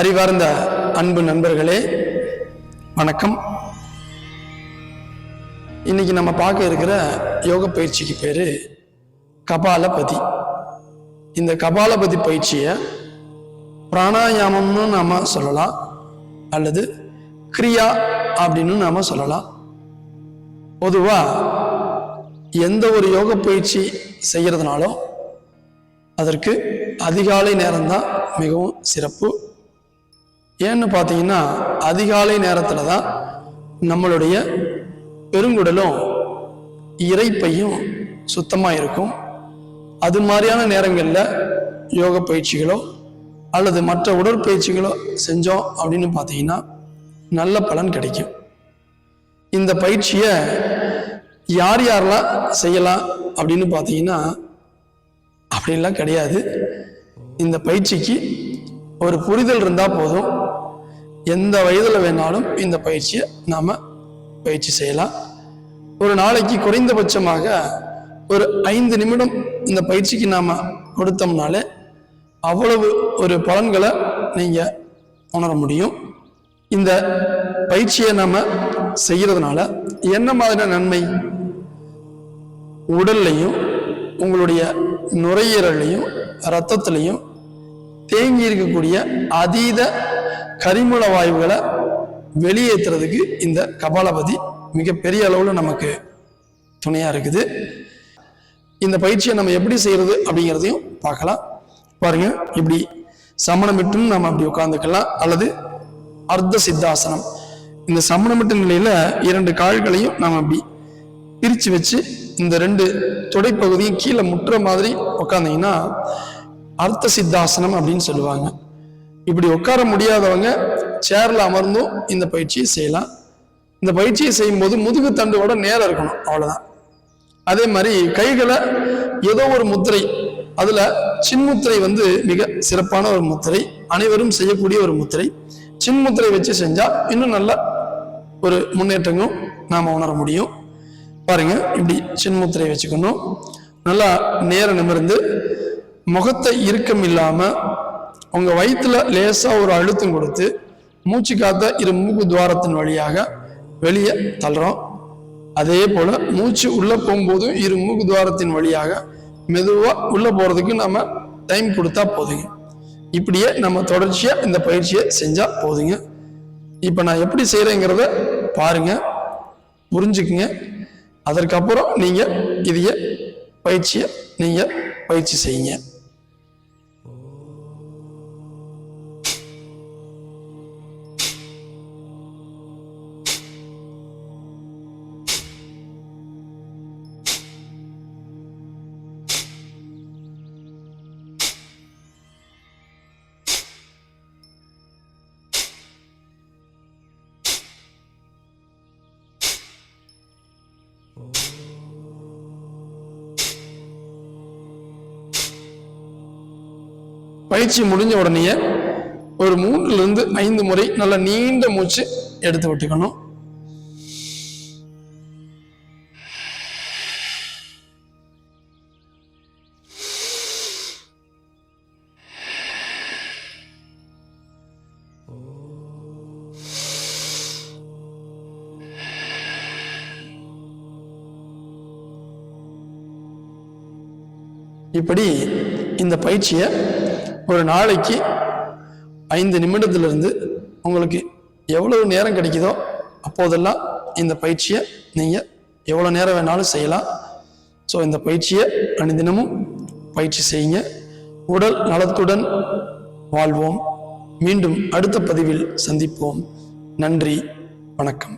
அறிவார்ந்த அன்பு நண்பர்களே வணக்கம். இன்னைக்கு நம்ம பார்க்க இருக்கிற யோக பயிற்சிக்கு பேர் கபாலபதி. இந்த கபாலபதி பயிற்சியை பிராணாயாமம்னு நாம் சொல்லலாம் அல்லது கிரியா அப்படின்னு நாம் சொல்லலாம். பொதுவாக எந்த ஒரு யோக பயிற்சி செய்கிறதுனாலும் அதற்கு அதிகாலை நேரம்தான் மிகவும் சிறப்பு. ஏன்னு பார்த்தீங்கன்னா அதிகாலை நேரத்தில் தான் நம்மளுடைய பெருங்குடலும் இறைப்பையும் சுத்தமாக இருக்கும் அது மாதிரியான நேரங்களில் யோக பயிற்சிகளோ அல்லது மற்ற உடற்பயிற்சிகளோ செஞ்சோம் அப்படின்னு பார்த்தீங்கன்னா நல்ல பலன் கிடைக்கும். இந்த பயிற்சியை யார் யாரெல்லாம் செய்யலாம் அப்படின்னு பார்த்தீங்கன்னா அப்படிலாம் கிடையாது. இந்த பயிற்சிக்கு ஒரு புரிதல் இருந்தால் போதும். எந்த வயதில் வேணாலும் இந்த பயிற்சியை நாம் பயிற்சி செய்யலாம். ஒரு நாளைக்கு குறைந்தபட்சமாக ஒரு ஐந்து நிமிடம் இந்த பயிற்சிக்கு நாம் கொடுத்தோம்னாலே அவ்வளவு ஒரு பலன்களை நீங்கள் உணர முடியும். இந்த பயிற்சியை நாம் செய்கிறதுனால என்ன மாதிரியான நன்மை? உடல்லையும் உங்களுடைய நுரையீரலையும் ரத்தத்திலையும் தேங்கி இருக்கக்கூடிய அதீத கரிமூல வாயுகளை வெளியேற்றுறதுக்கு இந்த கபாலபதி மிகப்பெரிய அளவில் நமக்கு துணையாக இருக்குது. இந்த பயிற்சியை நம்ம எப்படி செய்கிறது அப்படிங்கிறதையும் பார்க்கலாம். பாருங்க இப்படி சமணமிட்டும் நம்ம அப்படி உட்காந்துக்கலாம் அல்லது அர்த்த சித்தாசனம். இந்த சமணமிட்டு நிலையில் இரண்டு கால்களையும் நம்ம அப்படி பிரித்து வச்சு இந்த ரெண்டு தொடைப்பகுதியும் கீழே முட்டுற மாதிரி உட்காந்திங்கன்னா அர்த்த சித்தாசனம் அப்படின்னு சொல்லுவாங்க. இப்படி உட்கார முடியாதவங்க சேர்ல அமர்ந்தும் இந்த பயிற்சியை செய்யலாம். இந்த பயிற்சியை செய்யும்போது முதுகு தண்டோட நேரம் இருக்கணும் அவ்வளவுதான். அதே மாதிரி கைகளை ஏதோ ஒரு முத்திரை அதுல சின்முத்திரை வந்து மிக சிறப்பான ஒரு முத்திரை அனைவரும் செய்யக்கூடிய ஒரு முத்திரை. சின்முத்திரை வச்சு செஞ்சா இன்னும் நல்ல ஒரு முன்னேற்றங்களும் நாம உணர முடியும். பாருங்க இப்படி சின்முத்திரை வச்சுக்கணும். நல்லா நேரம் நிமிர்ந்து முகத்தை இறுக்கம் இல்லாமல் உங்கள் வயிற்றுல லேசாக ஒரு அழுத்தம் கொடுத்து மூச்சு காத்த இரு மூக்கு துவாரத்தின் வழியாக வெளியே தள்ளுறோம். அதே போல் மூச்சு உள்ளே போகும்போதும் இரு மூக்கு துவாரத்தின் வழியாக மெதுவாக உள்ளே போகிறதுக்கு நம்ம டைம் கொடுத்தா போதுங்க. இப்படியே நம்ம தொடர்ச்சியாக இந்த பயிற்சியை செஞ்சால் போதுங்க. இப்போ நான் எப்படி செய்கிறேங்கிறத பாருங்கள் புரிஞ்சுக்குங்க. அதற்கப்புறம் நீங்கள் இதைய பயிற்சியை நீங்கள் பயிற்சி செய்யுங்க. பயிற்சி முடிஞ்ச உடனே ஒரு மூணுலேருந்து ஐந்து முறை நல்ல நீண்ட மூச்சு எடுத்து விட்டுக்கணும். இப்படி இந்த பயிற்சியை ஒரு நாளைக்கு ஐந்து நிமிடத்திலிருந்து உங்களுக்கு எவ்வளவு நேரம் கிடைக்குதோ அப்போதெல்லாம் இந்த பயிற்சியை நீங்கள் எவ்வளோ நேரம் வேணாலும் செய்யலாம். ஸோ இந்த பயிற்சியை அனுதினமும் பயிற்சி செய்யுங்க. உடல் நலத்துடன் வாழ்வோம். மீண்டும் அடுத்த பதிவில் சந்திப்போம். நன்றி. வணக்கம்.